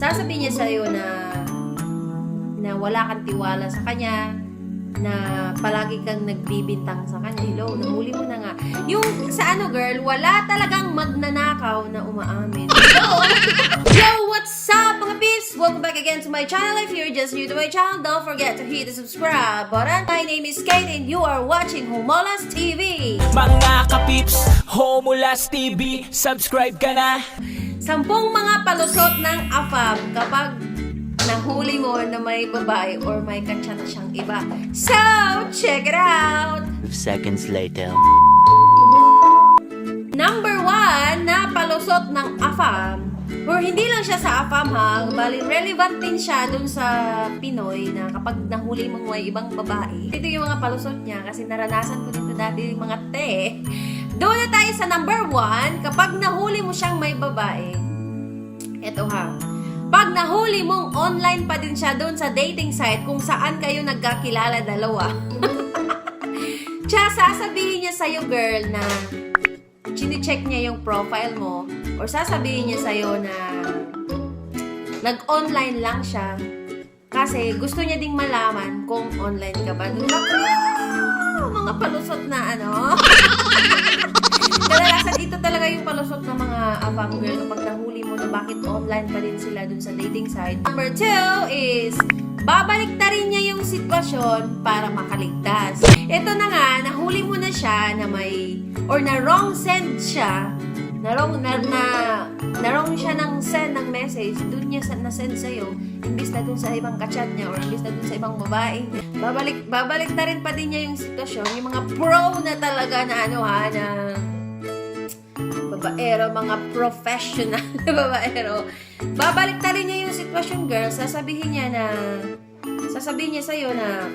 sasabihin niya sa'yo na na wala kang tiwala sa kanya, na palagi kang nagbibintang sa kanya. Hello, nahuli mo na nga. Yung sa ano girl, wala talagang magnanakaw na umaamin. Hello! Yo, what's up mga peeps? Welcome back again to my channel. If you're just new to my channel, don't forget to hit the subscribe button. My name is Kate and you are watching Homolas TV. Mga kapips, Homulas TV, subscribe ka na Sampung mga palusot ng AFAB kapag nahuli mo na may babae or may kachat siyang iba. So, check it out! Seconds later. Number one na palusot ng AFAM, or hindi lang siya sa AFAM ha, bali relevant din siya dun sa Pinoy na kapag nahuli mong may ibang babae. Ito yung mga palusot niya kasi naranasan ko dito dati yung mga te. Doon na tayo sa number one, kapag nahuli mo siyang may babae, eto ha, pag nahuli mong online pa din siya doon sa dating site kung saan kayo nagkakilala dalawa, Tsaka sasabihin niya sa'yo, girl, na chine-check niya yung profile mo or sasabihin niya sa'yo na nag-online lang siya kasi gusto niya ding malaman kung online ka ba. Naku, mga palusot na ano. Kadalasan ito talaga yung palusot ng mga abang girl kapag nahuli mo na bakit online pa din sila dun sa dating site. Number two is babalik na rin niya yung sitwasyon para makaligtas. Ito na nga, nahuli mo na siya na may, or na wrong send siya, na wrong, na, na, na wrong siya ng send ng message, dun niya sa, na-send sa'yo, imbis na dun sa ibang kachat niya, or imbis na dun sa ibang babae. Babalik, babalik na rin pa din niya yung sitwasyon, yung mga pro na talaga na ano ha, na babaero, mga professional na babaero. Babalik na rin niya yung sitwasyon, girl. Sasabihin niya na, sasabihin niya sa'yo na,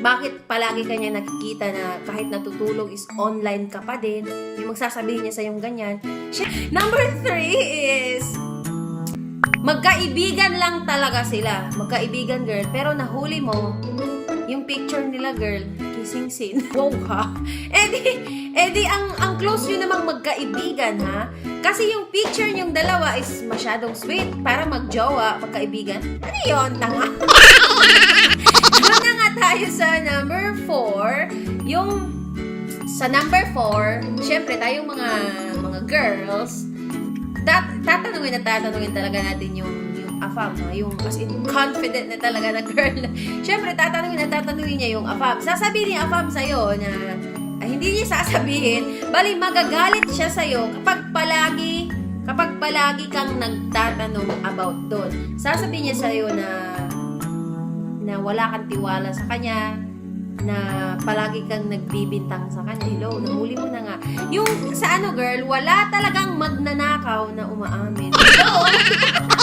bakit palagi kanya nakikita na kahit natutulog is online ka pa din? Yung magsasabihin niya sa'yo ganyan. Number three is, magkaibigan lang talaga sila. Magkaibigan, girl. Pero nahuli mo, yung picture nila, girl, kissing scene. Wow, ha? Eh di, eh di ang, ang close yun namang magkaibigan, ha? Kasi yung picture niyong dalawa is masyadong sweet para magjowa, magkaibigan. Ano yun, tanga? Doon na nga tayo sa number 4. Yung sa number 4, syempre tayong mga mga girls, tat tatanungin na tatanungin talaga natin yung afam, ha? yung as in confident na talaga na girl. Syempre, tatanungin na tatanungin niya yung afam. Sasabihin ni afam sa'yo na ay, hindi niya sasabihin, bali magagalit siya sa'yo kapag palagi kapag palagi kang nagtatanong about doon. Sasabihin niya sa'yo na na wala kang tiwala sa kanya, na palagi kang nagbibintang sa kanya. Hello, nahuli mo na nga. Yung sa ano girl, wala talagang magnanakaw na umaamin. Hello!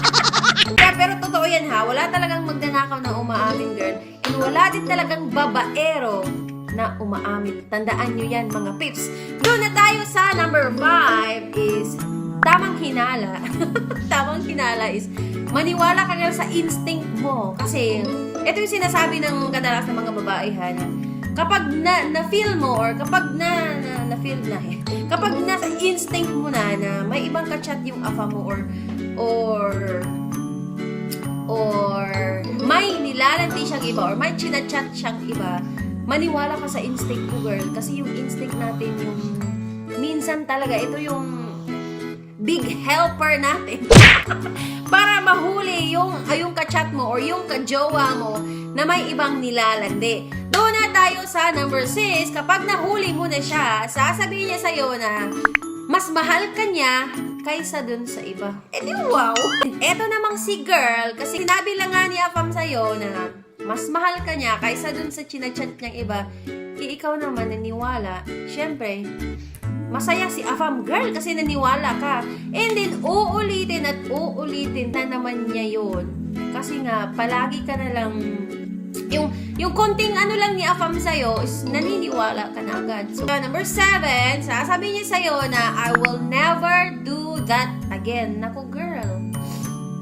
yeah, pero totoo yan ha, wala talagang magnanakaw na umaamin girl. And wala din talagang babaero na umaamin. Tandaan nyo yan mga pips. Doon na tayo sa number 5 is tamang hinala. tamang hinala is maniwala ka nga sa instinct mo. Kasi, ito yung sinasabi ng kadalas ng mga babae ha, na kapag na, na-feel mo or kapag na, na, na-feel na eh, kapag nasa instinct mo na na may ibang kachat yung afa mo or or or may nilalandi siyang iba or may chinachat siyang iba, maniwala ka sa instinct mo, girl. Kasi yung instinct natin, yung minsan talaga, ito yung big helper natin. Para mahuli yung, ay, yung kachat mo or yung kajowa mo na may ibang nilalandi. Doon na tayo sa number 6. Kapag nahuli mo na siya, sasabihin niya sa'yo na mas mahal ka niya kaysa dun sa iba. Eh di wow! Eto namang si girl, kasi sinabi lang nga ni Afam sa'yo na mas mahal ka niya kaysa dun sa chinachat niyang iba, eh, ikaw naman naniwala. Siyempre, masaya si Afam girl kasi naniwala ka. And then, uulitin at uulitin na naman niya yun. Kasi nga, palagi ka na lang yung yung konting ano lang ni Afam sa'yo is naniniwala ka na agad. So, number seven, sasabihin niya sa'yo na I will never do that again. Naku, girl.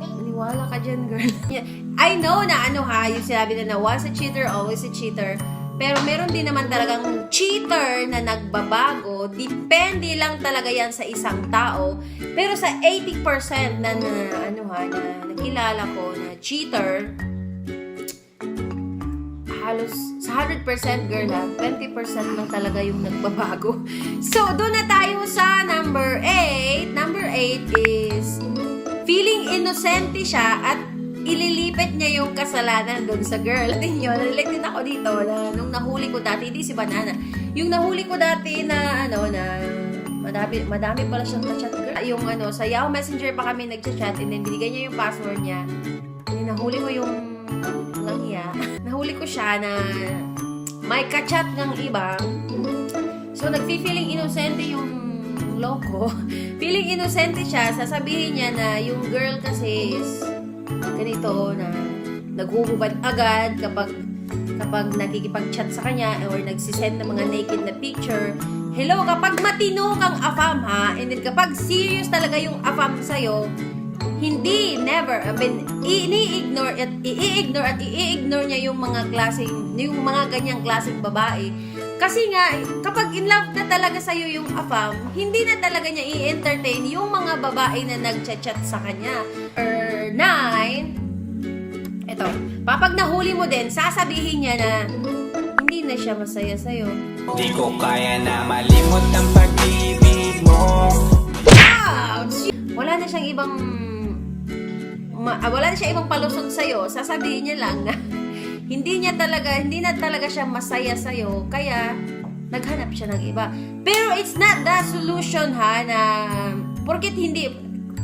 Maniwala ka dyan, girl. I know na ano ha, yung sinabi na na once a cheater, always a cheater. Pero meron din naman talagang cheat cheater na nagbabago, depende lang talaga yan sa isang tao. Pero sa 80% na, na ano ha, na nakilala ko na cheater, halos sa 100% girl ha, 20% lang talaga yung nagbabago. So, doon na tayo sa number 8. Number 8 is feeling innocente siya at ililipit niya yung kasalanan doon sa girl. Yun, relate din ako dito na nung nahuli ko dati, hindi si Banana. Yung nahuli ko dati na, ano, na madami, madami pala siyang chat girl. Yung ano, sa Yahoo Messenger pa kami nagchat and then binigay niya yung password niya. And nahuli ko yung siya na may kachat ng iba. So, nagfi-feeling innocente yung loko. Feeling innocente siya, sasabihin niya na yung girl kasi is ganito na naghuhubad agad kapag kapag nakikipag-chat sa kanya or nagsisend ng mga naked na picture. Hello, kapag matino kang afam ha, and then kapag serious talaga yung afam sa'yo, hindi, never, I mean, ini-ignore at i-ignore at i-ignore niya yung mga klaseng, yung mga ganyang klaseng babae. Kasi nga, kapag in love na talaga sa'yo yung afam, hindi na talaga niya i-entertain yung mga babae na nagchat-chat sa kanya. Or nine, eto, papag nahuli mo din, sasabihin niya na hindi na siya masaya sa'yo. Di ko kaya na malimot ang pag-ibig mo Ouch! Wala na siyang ibang ma- ah, wala na siyang ibang palusot sa Sasabihin niya lang na hindi niya talaga, hindi na talaga siya masaya sa kaya naghanap siya ng iba. Pero it's not the solution ha na porket hindi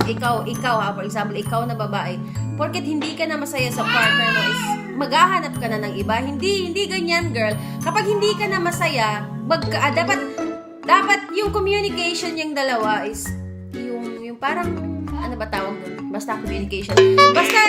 ikaw, ikaw ha, for example, ikaw na babae, porket hindi ka na masaya sa partner mo is maghahanap ka na ng iba. Hindi, hindi ganyan, girl. Kapag hindi ka na masaya, magka, ah, dapat, dapat yung communication yung dalawa is yung, yung parang, ano ba tawag doon? Basta communication. Basta,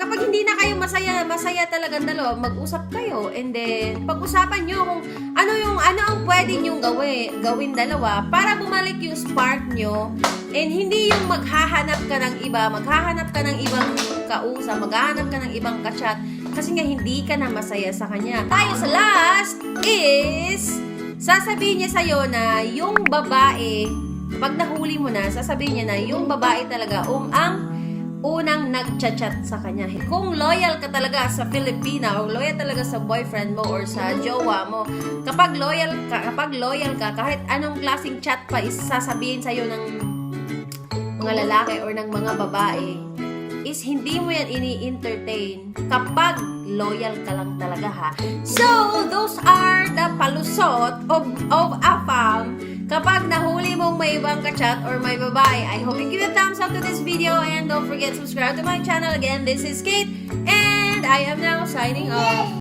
kapag hindi na kayo masaya, masaya talaga dalawa, mag-usap kayo. And then, pag-usapan nyo kung ano yung, ano ang pwede nyong gawin, gawin dalawa para bumalik yung spark nyo. And hindi yung maghahanap ka ng iba, maghahanap ka ng ibang kausap, maghahanap ka ng ibang kachat. Kasi nga, hindi ka na masaya sa kanya. Tayo sa last is, sasabihin niya sa'yo na yung babae, pag nahuli mo na, sasabihin niya na yung babae talaga um, ang unang nagchat-chat sa kanya. Kung loyal ka talaga sa Filipina o loyal talaga sa boyfriend mo or sa jowa mo, kapag loyal ka, kapag loyal ka, kahit anong klaseng chat pa is sasabihin sa'yo ng mga lalaki or ng mga babae, is hindi mo yan ini-entertain kapag loyal ka lang talaga ha. So, those are the palusot of, of AFAM kapag nahuli mong may ibang kachat or may babae. I hope you give a thumbs up to this video and don't forget to subscribe to my channel again. This is Kate and I am now signing off.